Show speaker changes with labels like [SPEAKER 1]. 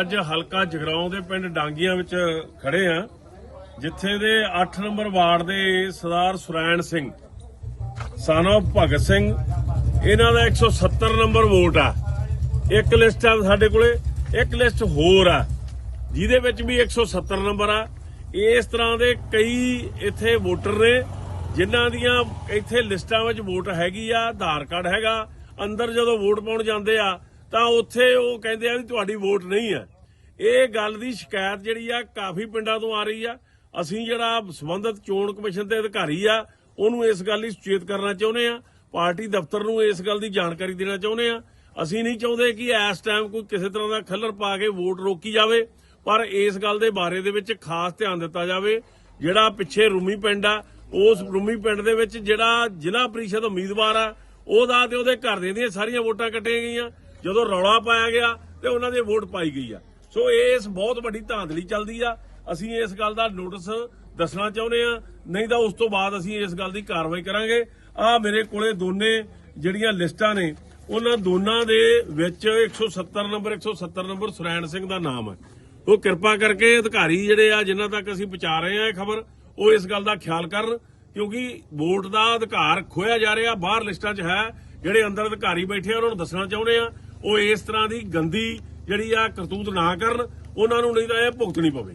[SPEAKER 1] ਅੱਜ ਹਲਕਾ ਜਗਰਾਉਂ ਦੇ ਪਿੰਡ ਡਾਂਗੀਆਂ ਵਿੱਚ ਖੜੇ ਆ, ਜਿੱਥੇ ਦੇ 8 ਨੰਬਰ ਵਾਰਡ ਦੇ ਸਰਦਾਰ ਸੁਰੈਣ ਸਿੰਘ, son of ਭਗਤ ਸਿੰਘ, ਇਹਨਾਂ ਦਾ 170 ਨੰਬਰ ਵੋਟ ਆ। ਇੱਕ ਲਿਸਟ ਆ ਸਾਡੇ ਕੋਲੇ, ਇੱਕ ਲਿਸਟ ਹੋਰ ਆ, ਜਿਹਦੇ ਵਿੱਚ ਵੀ 170 ਨੰਬਰ ਆ। ਇਸ ਤਰ੍ਹਾਂ ਦੇ ਕਈ ਇੱਥੇ ਵੋਟਰ ਨੇ, ਜਿਨ੍ਹਾਂ ਦੀਆਂ ਇੱਥੇ ਲਿਸਟਾਂ ਵਿੱਚ ਵੋਟ ਹੈਗੀ ਆ, ਆਧਾਰ ਕਾਰਡ ਹੈਗਾ, ਅੰਦਰ ਜਦੋਂ ਵੋਟ ਪਾਉਣ ਜਾਂਦੇ ਆ ਤਾਂ ਉੱਥੇ ਉਹ ਕਹਿੰਦੇ ਆ ਵੀ ਤੁਹਾਡੀ ਵੋਟ ਨਹੀਂ ਹੈ। ਇਹ ਗੱਲ ਦੀ ਸ਼ਿਕਾਇਤ ਜਿਹੜੀ ਆ, ਕਾਫੀ ਪਿੰਡਾਂ ਤੋਂ ਆ ਰਹੀ ਆ। ਅਸੀਂ ਜਿਹੜਾ ਸੰਬੰਧਤ ਚੋਣ ਕਮਿਸ਼ਨ ਦੇ ਅਧਿਕਾਰੀ ਆ, ਉਹਨੂੰ ਇਸ ਗੱਲ ਲਈ ਸੁਚੇਤ ਕਰਨਾ ਚਾਹੁੰਦੇ ਆ। ਪਾਰਟੀ ਦਫ਼ਤਰ ਨੂੰ ਇਸ ਗੱਲ ਦੀ ਜਾਣਕਾਰੀ ਦੇਣਾ ਚਾਹੁੰਦੇ ਆ। ਅਸੀਂ ਨਹੀਂ ਚਾਹੁੰਦੇ ਕਿ ਇਸ ਟਾਈਮ ਕੋਈ ਕਿਸੇ ਤਰ੍ਹਾਂ ਦਾ ਖੱਲਰ ਪਾ ਕੇ ਵੋਟ ਰੋਕੀ ਜਾਵੇ, ਪਰ ਇਸ ਗੱਲ ਦੇ ਬਾਰੇ ਦੇ ਵਿੱਚ ਖਾਸ ਧਿਆਨ ਦਿੱਤਾ ਜਾਵੇ। ਜਿਹੜਾ ਪਿੱਛੇ ਰੂਮੀ ਪਿੰਡ ਆ, ਉਸ ਰੂਮੀ ਪਿੰਡ ਦੇ ਵਿੱਚ ਜਿਹੜਾ ਜ਼ਿਲ੍ਹਾ ਪ੍ਰੀਸ਼ਦ ਉਮੀਦਵਾਰ ਆ, ਉਹਦਾ ਤੇ ਉਹਦੇ ਘਰ ਦੇ ਦੀਆਂ ਸਾਰੀਆਂ ਵੋਟਾਂ ਕੱਟੀਆਂ ਗਈਆਂ। ਜਦੋਂ ਰੌਲਾ ਪਾਇਆ ਗਿਆ ਤੇ ਉਹਨਾਂ ਦੀ ਵੋਟ ਪਾਈ ਗਈ ਆ। ਸੋ ਇਸ ਬਹੁਤ ਵੱਡੀ ਧਾਂਦਲੀ ਚੱਲਦੀ ਆ। ਅਸੀਂ ਇਸ ਗੱਲ ਦਾ ਨੋਟਿਸ ਦੱਸਣਾ ਚਾਹੁੰਦੇ ਆ। ਨਹੀਂ ਤਾਂ ਉਸ ਤੋਂ ਬਾਅਦ ਅਸੀਂ ਇਸ ਗੱਲ ਦੀ ਕਾਰਵਾਈ ਕਰਾਂਗੇ। ਆ ਮੇਰੇ ਕੋਲੇ ਦੋਨੇ ਜਿਹੜੀਆਂ ਲਿਸਟਾਂ ਨੇ, ਉਹਨਾਂ ਦੋਨਾਂ ਦੇ ਵਿੱਚ 170 ਨੰਬਰ 170 ਨੰਬਰ ਸੁਰੈਣ ਸਿੰਘ ਦਾ ਨਾਮ ਹੈ ਉਹ ਕਿਰਪਾ ਕਰਕੇ ਅਧਿਕਾਰੀ ਜਿਹੜੇ ਆ, ਜਿਨ੍ਹਾਂ ਤੱਕ ਅਸੀਂ ਪਹੁੰਚਾ ਰਹੇ ਆ ਇਹ ਖਬਰ, ਉਹ ਇਸ ਗੱਲ ਦਾ ਖਿਆਲ ਕਰਨ। ਕਿਉਂਕਿ ਵੋਟ ਦਾ ਅਧਿਕਾਰ ਖੋਇਆ ਜਾ ਰਿਹਾ, ਬਾਹਰ ਲਿਸਟਾਂ 'ਚ ਹੈ, ਜਿਹੜੇ ਅੰਦਰ ਅਧਿਕਾਰੀ ਬੈਠੇ ਆ, ਉਹਨਾਂ ਨੂੰ ਦੱਸਣਾ ਚਾਹੁੰਦੇ ਆ। ਉਹ ਇਸ ਤਰ੍ਹਾਂ ਦੀ ਗੰਦੀ ਜਿਹੜੀ ਆ ਕਰਤੂਤ ਨਾ ਕਰਨ, ਉਹਨਾਂ ਨੂੰ ਨਹੀਂ ਤਾਂ ਇਹ ਭੁਗਤਣੀ ਪਵੇ।